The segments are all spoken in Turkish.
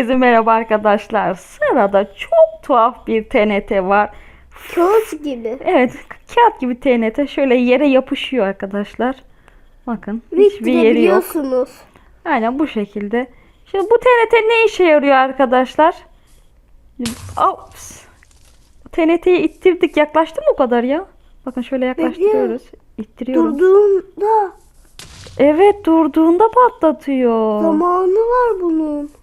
Herkese merhaba arkadaşlar. Sırada çok tuhaf bir TNT var. Kağıt gibi. Evet kağıt gibi TNT şöyle yere yapışıyor arkadaşlar. Bakın hiçbir yeri yok. Aynen bu şekilde. Şimdi bu TNT ne işe yarıyor arkadaşlar? Ops. TNT'yi ittirdik. Yaklaştı mı o kadar ya? Bakın şöyle yaklaştırıyoruz. İttiriyoruz. Durduğunda Evet durduğunda patlatıyor. zamanı var bunun.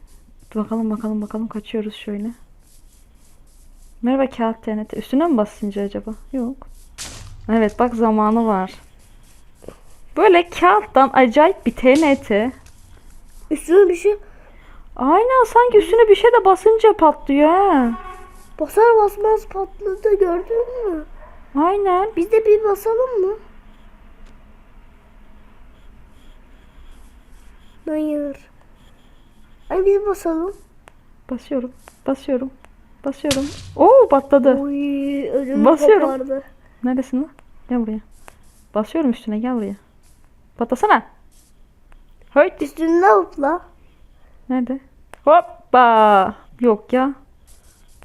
Bakalım bakalım bakalım kaçıyoruz şöyle. Merhaba kağıt TNT. Üstüne mi basınca acaba? Yok. Evet bak zamanı var. Böyle kağıttan acayip bir TNT. Üstüne bir şey Aynen sanki üstüne bir şey de basınca patlıyor ha. basar basmaz patladı gördün mü? Aynen. Biz de bir basalım mı? Hayır. Ay biz basalım. Basıyorum. Basıyorum. Basıyorum. Oo patladı. Oy ödümü Basıyorum. kopardı. Neredesin lan? Gel buraya. Basıyorum üstüne gel buraya. Patlasana. Höt. Üstünde hopla. Nerede? Hoppa. Yok ya.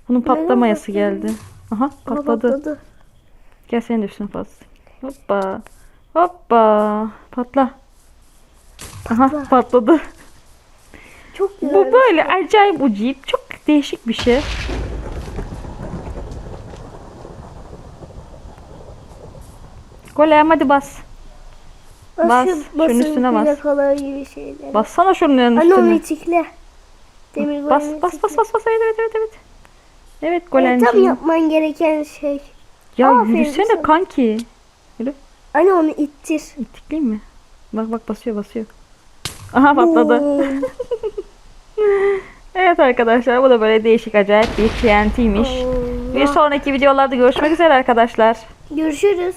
Bunun patlamayası patladı? geldi. Aha Aha, patladı. Gel senin de üstüne patlasın. Hoppa. Hoppa. Patla. Aha Patla. patladı. Çok güzel. Bu böyle acayip ucuyup çok değişik bir şey. Golem hadi bas. bas, Basıp şunun üstüne bas. gibi şeyler. Bassana şunun Anne onu üstüne. itikle. Demir Bas bas bas bas bas evet evet evet evet. Evet Evet, golemciğim. tam yapman gereken şey. ya Aferin yürüsene sana. kanki. Anne onu ittir. İtikleyeyim mi? Bak bak basıyor basıyor. Aha patladı. Evet arkadaşlar bu da böyle değişik acayip bir TNT'ymiş. Bir sonraki videolarda görüşmek üzere arkadaşlar. Görüşürüz.